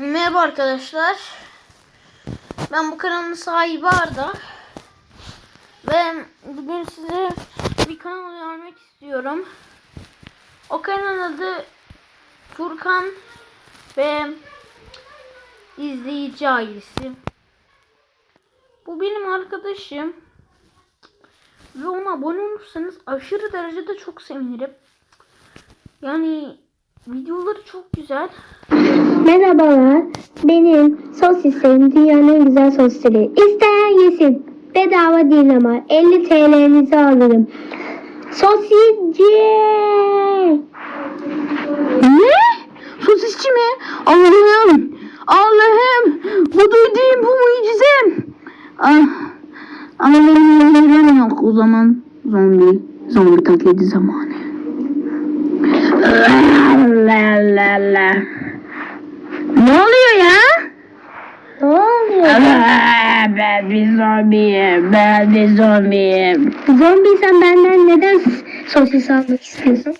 Merhaba arkadaşlar. Ben bu kanalın sahibi Arda. Ve bugün size bir kanal önermek istiyorum. O kanalın adı Furkan ve izleyici ailesi. Bu benim arkadaşım. Ve ona abone olursanız aşırı derecede çok sevinirim. Yani videoları çok güzel. Merhabalar. Benim sosislerim dünyanın en güzel sosisleri. İsteyen yesin. Bedava değil ama 50 TL'nizi alırım. Sosisci. Ne? Sosisçi mi? Allah'ım! Allah'ım! Bu duyduğum bu mucizem! Ah, ama benim yerim yok o zaman. Zombi, zombi taklidi zamanı. La la la. Ne oluyor ya? Ne oluyor? Ben bir zombiyim, ben bir zombiyim. Zombi sen benden neden sosis almak istiyorsun?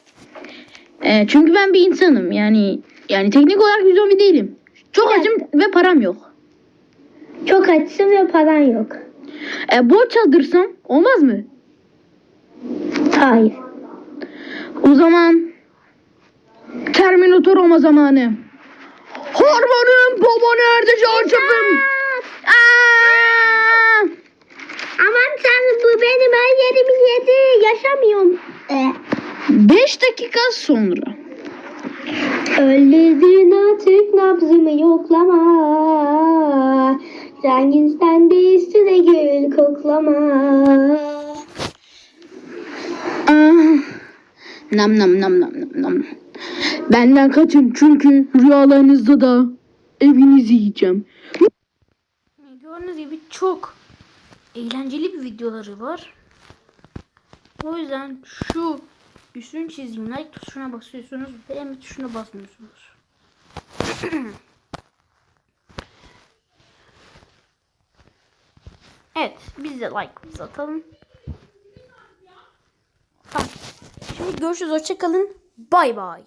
E, çünkü ben bir insanım yani yani teknik olarak bir zombi değilim. Çok Evet. acım ve param yok. Çok açsın ve paran yok. E, borç aldırsam olmaz mı? Hayır. O zaman Terminator olma zamanı. Harmanım baba nerede çarşafım? Aman tanrım bu benim her yerimi yedi. Yaşamıyorum. Eh. Beş dakika sonra. Öldürdün artık nabzımı yoklama. Rengin sende üstüne gül koklama. Ah. Nam nam nam nam nam nam. Benden kaçın çünkü rüyalarınızda da evinizi yiyeceğim. Gördüğünüz gibi çok eğlenceli bir videoları var. O yüzden şu üstün çizgim like tuşuna basıyorsunuz. Beğenme tuşuna basmıyorsunuz. evet biz de like'ımızı atalım. Şimdi görüşürüz. Hoşçakalın. Bay bay.